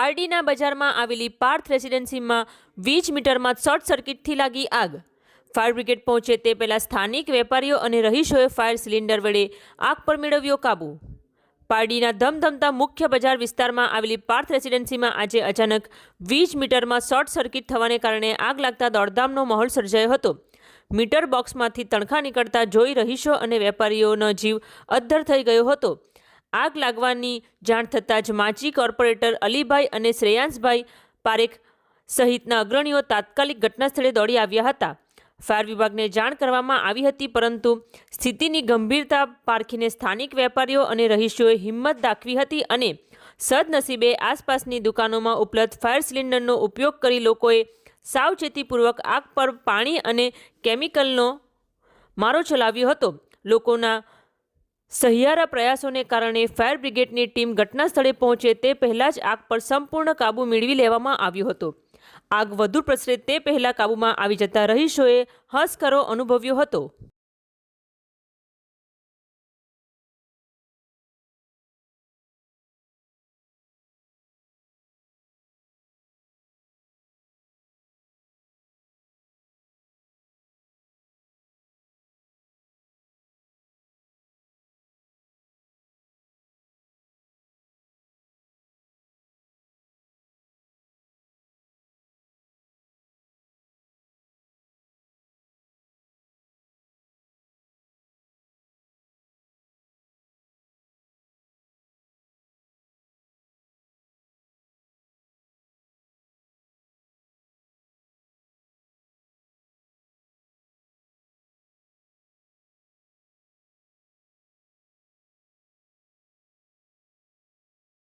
પારડીના બજારમાં આવેલી પાર્થ રેસિડેન્સીમાં વીજ મીટરમાં શોર્ટ સર્કિટથી લાગી આગ. ફાયર બ્રિગેડ પહોંચે તે પહેલાં સ્થાનિક વેપારીઓ અને રહીશોએ ફાયર સિલિન્ડર વડે આગ પર મેળવ્યો કાબૂ. પારડીના ધમધમતા મુખ્ય બજાર વિસ્તારમાં આવેલી પાર્થ રેસિડેન્સીમાં આજે અચાનક વીજ મીટરમાં શોર્ટ સર્કિટ થવાને કારણે આગ લાગતા દોડધામનો માહોલ સર્જાયો હતો. મીટર બોક્સમાંથી તણખા નીકળતા જોઈ રહીશો અને વેપારીઓનો જીવ અદ્ધર થઈ ગયો હતો. આગ લાગવાની જાણ થતાં જ માજી કોર્પોરેટર અલીભાઈ અને શ્રેયાંશભાઈ પારેખ સહિતના અગ્રણીઓ તાત્કાલિક ઘટનાસ્થળે દોડી આવ્યા હતા. ફાયર વિભાગને જાણ કરવામાં આવી હતી, પરંતુ સ્થિતિની ગંભીરતા પારખીને સ્થાનિક વેપારીઓ અને રહીશોએ હિંમત દાખવી હતી અને સદનસીબે આસપાસની દુકાનોમાં ઉપલબ્ધ ફાયર સિલિન્ડરનો ઉપયોગ કરી લોકોએ સાવચેતીપૂર્વક આગ પર પાણી અને કેમિકલનો મારો ચલાવ્યો હતો. લોકોના સહિયારા પ્રયાસોને કારણે ફાયર બ્રિગેડની ટીમ ઘટના સ્થળે પહોંચે તે પહેલાં જ આગ પર સંપૂર્ણ કાબૂ મેળવી લેવામાં આવ્યો હતો. આગ વધુ પ્રસરે તે પહેલાં કાબૂમાં આવી જતા રહીશોએ હસકરો અનુભવ્યો હતો.